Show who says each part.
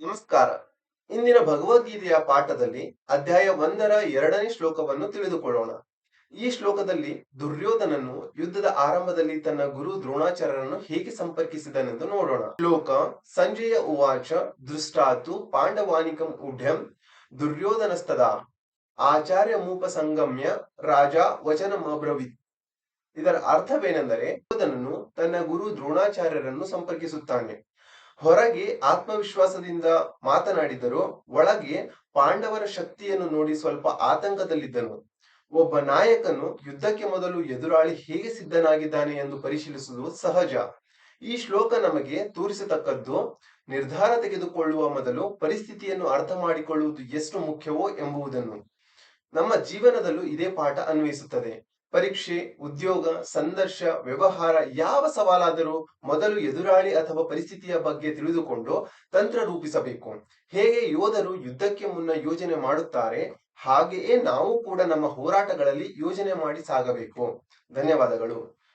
Speaker 1: ನಮಸ್ಕಾರ. ಇಂದಿನ ಭಗವದ್ಗೀತೆಯ ಪಾಠದಲ್ಲಿ ಅಧ್ಯಾಯ ಒಂದರ ಎರಡನೇ ಶ್ಲೋಕವನ್ನು ತಿಳಿದುಕೊಳ್ಳೋಣ. ಈ ಶ್ಲೋಕದಲ್ಲಿ ದುರ್ಯೋಧನನು ಯುದ್ಧದ ಆರಂಭದಲ್ಲಿ ತನ್ನ ಗುರು ದ್ರೋಣಾಚಾರ್ಯರನ್ನು ಹೇಗೆ ಸಂಪರ್ಕಿಸಿದನೆಂದು ನೋಡೋಣ. ಶ್ಲೋಕ, ಸಂಜೆಯ ಉವಾಚ, ದೃಷ್ಟಾತು, ಪಾಂಡವಾನಿಕಂ ಉಢ್ಯಂ ದುರ್ಯೋಧನಸ್ತದ ಆಚಾರ್ಯ ಮೂಪ ಸಂಗಮ್ಯ, ರಾಜ ವಚನಮಬ್ರವೀತ್ ಇದರ ಅರ್ಥವೇನೆಂದರೆ ದುರ್ಯೋಧನನು ತನ್ನ ಗುರು ದ್ರೋಣಾಚಾರ್ಯರನ್ನು ಸಂಪರ್ಕಿಸುತ್ತಾನೆ. ಹೊರಗೆ ಆತ್ಮವಿಶ್ವಾಸದಿಂದ ಮಾತನಾಡಿದರು ಒಳಗೆ ಪಾಂಡವರ ಶಕ್ತಿಯನ್ನು ನೋಡಿ ಸ್ವಲ್ಪ ಆತಂಕದಲ್ಲಿದ್ದನು. ಒಬ್ಬ ನಾಯಕನು ಯುದ್ಧಕ್ಕೆ ಮೊದಲು ಎದುರಾಳಿ ಹೇಗೆ ಸಿದ್ಧನಾಗಿದ್ದಾನೆ ಎಂದು ಪರಿಶೀಲಿಸುವುದು ಸಹಜ. ಈ ಶ್ಲೋಕ ನಮಗೆ ತೋರಿಸತಕ್ಕದ್ದು ನಿರ್ಧಾರ ತೆಗೆದುಕೊಳ್ಳುವ ಮೊದಲು ಪರಿಸ್ಥಿತಿಯನ್ನು ಅರ್ಥ ಮಾಡಿಕೊಳ್ಳುವುದು ಎಷ್ಟು ಮುಖ್ಯವೋ ಎಂಬುದನ್ನು. ನಮ್ಮ ಜೀವನದಲ್ಲೂ ಇದೇ ಪಾಠ ಅನ್ವಯಿಸುತ್ತದೆ. ಪರೀಕ್ಷೆ, ಉದ್ಯೋಗ ಸಂದರ್ಶ ವ್ಯವಹಾರ ಯಾವ ಸವಾಲಾದರೂ ಮೊದಲು ಎದುರಾಳಿ ಅಥವಾ ಪರಿಸ್ಥಿತಿಯ ಬಗ್ಗೆ ತಿಳಿದುಕೊಂಡು ತಂತ್ರ ರೂಪಿಸಬೇಕು. ಹೇಗೆ ಯೋಧರು ಯುದ್ಧಕ್ಕೆ ಮುನ್ನ ಯೋಜನೆ ಮಾಡುತ್ತಾರೆ, ಹಾಗೆಯೇ ನಾವು ಕೂಡ ನಮ್ಮ ಹೋರಾಟಗಳಲ್ಲಿ ಯೋಜನೆ ಮಾಡಿ ಸಾಗಬೇಕು. ಧನ್ಯವಾದಗಳು.